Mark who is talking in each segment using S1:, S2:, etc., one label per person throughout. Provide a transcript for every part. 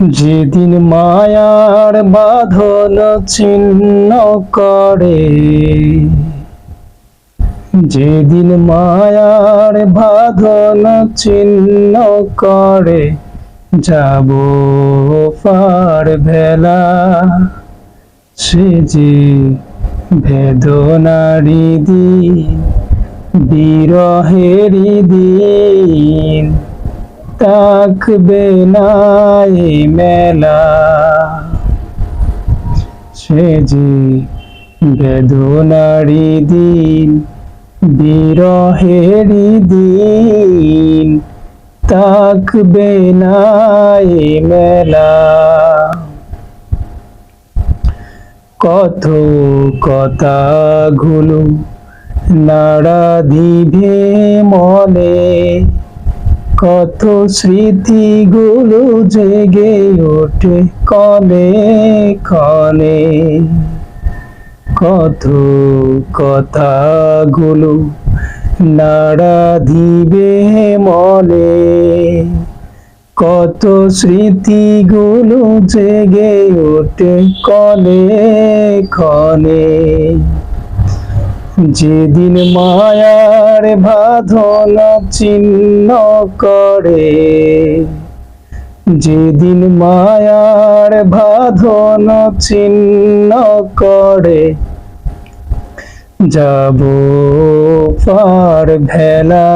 S1: যেদিন মায়ার বাঁধন ছিন্ন করে, যেদিন মায়ার বাঁধন ছিন্ন করে, যাব পার ভেলা। সে যে বেদনারি দিন, বিরহেরি দিন থাকবে না মেলা। সে যে বেদনারি দিন বিরহেরি দিন থাকবে না মেলা। কত কথা কথাগুলো নাড়া দিবে মনে কত স্মৃতিগুলো জেগে ওঠে কনে কনে। কত কথাগুলো নাড়া দিবে মনে। কত স্মৃতিগুলো জেগে ওঠে কনে কনে। যেদিন মায়ার বাঁধন চিহ্ন করে, যেদিন মায়ার বাঁধন চিহ্ন করে, যাব পার ভেলা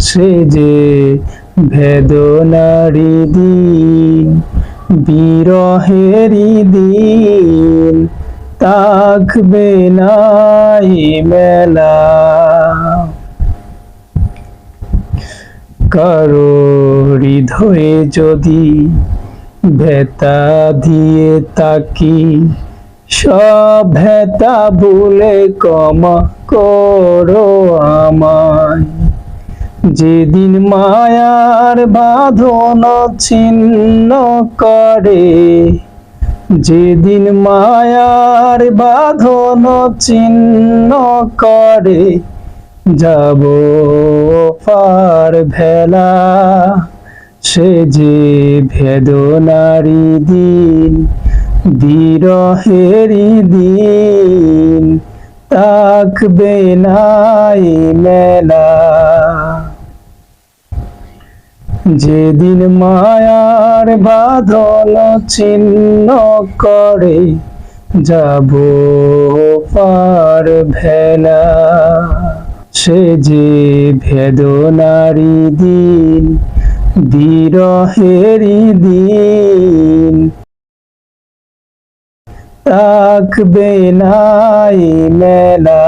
S1: সে যে ভেদনারি দিন, বিরহেরি দিন থাকবে নাই মেলা। কারও হৃদয়ে যদি ভেতা দিয়ে তাকি সব ভেতা ভুলে কমা করো আমায়। যেদিন মায়ার বাঁধন ছিন্ন করে যেদিন মায়ার বাঁধন চিহ্ন করে, যাব পার ভেলা। সে যে ভেদনারি দিন বিরহেরি দিন থাকবে নাই মেলা। যেদিন মায়ার বাঁধন চিহ্ন করে যাব পার ভেলা। সে যে ভেদনারি দিন বিরহেরি দিন। থাকবে নাই মেলা।